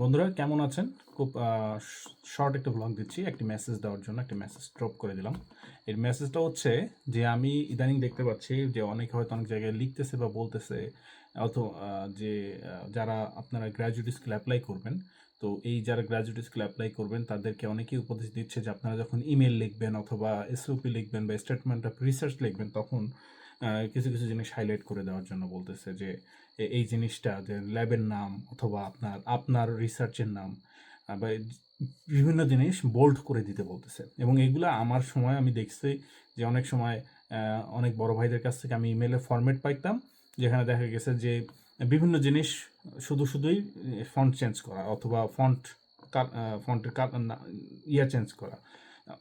বন্ধুরা, কেমন আছেন? খুব শর্ট একটা ব্লগ দিচ্ছি। একটি মেসেজ দেওয়ার জন্য একটি মেসেজ ড্রপ করে দিলাম। এর মেসেজটা হচ্ছে যে, আমি ইদানিং দেখতে পাচ্ছি যে, অনেকে হয়তো অনেক জায়গায় লিখতেছে বা বলতেছে, অথবা যে যারা আপনারা গ্র্যাজুয়েট স্কিল অ্যাপ্লাই করবেন তো এই যারা গ্র্যাজুয়েট স্কুল অ্যাপ্লাই করবেন, তাদেরকে অনেকেই উপদেশ দিচ্ছে যে আপনারা যখন ইমেল লিখবেন অথবা এসওপি লিখবেন বা স্টেটমেন্ট অফ রিসার্চ লিখবেন, তখন কিছু কিছু জিনিস হাইলাইট করে দেওয়ার জন্য বলতেছে যে এই জিনিসটা, যে ল্যাবের নাম অথবা আপনার আপনার রিসার্চের নাম বা বিভিন্ন জিনিস বোল্ড করে দিতে বলতেছে। এবং এগুলো আমার সময় আমি দেখছি যে অনেক সময় অনেক বড় ভাইদের কাছ থেকে আমি ইমেলে ফরম্যাট পাইতাম, যেখানে দেখা গেছে যে বিভিন্ন জিনিস শুধু শুধুই ফন্ট চেঞ্জ করা অথবা ফন্ট ফন্টের ইয়া চেঞ্জ করা।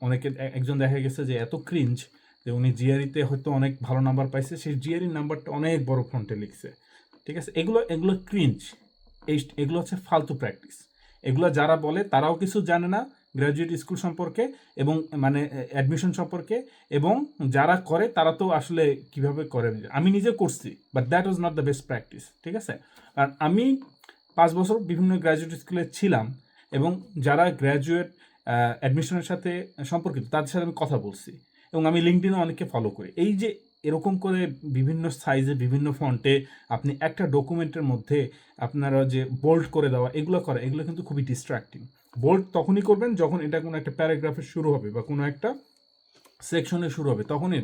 অনেকে একজন দেখা গেছে যে এত ক্রিঞ্জ যে উনি জিআরিতে হয়তো অনেক ভালো নাম্বার পাইছে, সেই জিআরির নাম্বারটা অনেক বড় ফন্টে লিখছে। ঠিক আছে? এগুলো এগুলো ক্রিঞ্জ এই, এগুলো হচ্ছে ফালতু প্র্যাকটিস এগুলো যারা বলে তারাও কিছু জানে না গ্র্যাজুয়েট স্কুল সম্পর্কে এবং মানে অ্যাডমিশন সম্পর্কে এবং যারা করে তারা তো আসলে কীভাবে করে? আমি নিজে করছি but that was not the best practice ঠিক আছে? আর আমি পাঁচ বছর বিভিন্ন গ্র্যাজুয়েট স্কুলে ছিলাম এবং যারা গ্র্যাজুয়েট অ্যাডমিশনের সাথে সম্পর্কিত তাদের সাথে আমি কথা বলছি এবং আমি লিঙ্কডিনে অনেককে ফলো করি। এই যে এরকম করে বিভিন্ন সাইজে বিভিন্ন ফন্টে আপনি একটা ডকুমেন্টের মধ্যে আপনারা যে বোল্ড করে দেওয়া, এগুলো করা, এগুলো কিন্তু খুবই ডিস্ট্র্যাক্টিং বোল্ড তখনই করবেন যখন এটা কোনো একটা প্যারাগ্রাফে শুরু হবে বা কোনো একটা সেকশনে শুরু হবে তখনই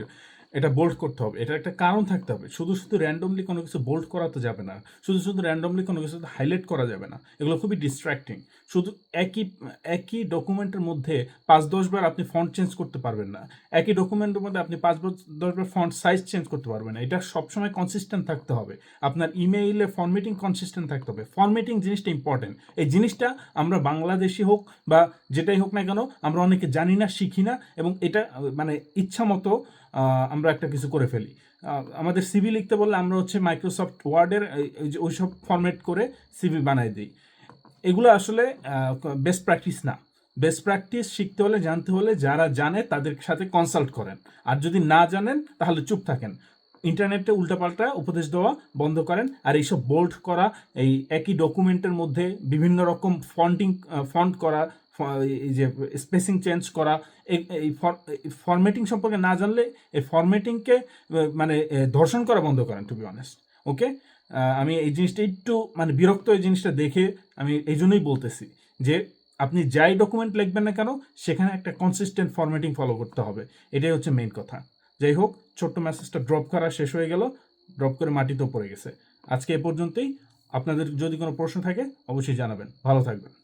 এটা বোল্ড করতে হবে। এটা একটা কারণ থাকতে হবে। শুধু শুধু র্যান্ডমলি কোনো কিছু বোল্ড করাতে যাবে না। শুধু শুধু র্যান্ডমলি কোনো কিছু হাইলাইট করা যাবে না। এগুলো খুবই ডিস্ট্র্যাক্টিং শুধু একই একই ডকুমেন্টের মধ্যে পাঁচ দশবার আপনি ফন্ট চেঞ্জ করতে পারবেন না। একই ডকুমেন্টের মধ্যে আপনি পাঁচ বার- দশবার ফন্ট সাইজ চেঞ্জ করতে পারবেন না। এটা সবসময় কনসিস্টেন্ট থাকতে হবে। আপনার ইমেইলে ফর্মেটিং কনসিস্টেন্ট থাকতে হবে। ফরমেটিং জিনিসটা ইম্পর্টেন্ট এই জিনিসটা আমরা বাংলাদেশি হোক বা যেটাই হোক না কেন, আমরা অনেকে জানি না, শিখি না এবং এটা মানে ইচ্ছা মতো আমরা একটা কিছু করে ফেলি। আমাদের সিভি লিখতে বললে আমরা হচ্ছে মাইক্রোসফট ওয়ার্ডের ওই সব ফরম্যাট করে সিভি বানাই দিই। এগুলো আসলে বেস্ট প্র্যাকটিস না। বেস্ট প্র্যাকটিস শিখতে হলে, জানতে হলে যারা জানে তাদের সাথে কনসাল্ট করেন। আর যদি না জানেন, তাহলে চুপ থাকেন। ইন্টারনেটে উল্টাপাল্টা উপদেশ দেওয়া বন্ধ করেন। আর এইসব বোল্ড করা, এই একই ডকুমেন্টের মধ্যে বিভিন্ন রকম ফন্টিং ফন্ট করা এই যে স্পেসিং চেঞ্জ করা, এই- ফরম্যাটিং সম্পর্কে না জানলে এই ফরম্যাটিংকে মানে ধর্ষণ করা বন্ধ করেন টু বি অনেস্ট ওকে আমি এই জিনিসটা একটু মানে বিরক্ত এই জিনিসটা দেখে আমি এই জন্যই বলতেছি যে আপনি যাই ডকুমেন্ট লিখবেন না কেন, সেখানে একটা কনসিস্টেন্ট ফরম্যাটিং ফলো করতে হবে, এটাই হচ্ছে মেইন কথা। যাই হোক, ছোট্ট মেসেজটা ড্রপ করা শেষ হয়ে গেল ড্রপ করে মাটিতেও পড়ে গেছে। আজকে এ পর্যন্তই, আপনাদের যদি কোনো প্রশ্ন থাকে, অবশ্যই জানাবেন। ভালো থাকবেন।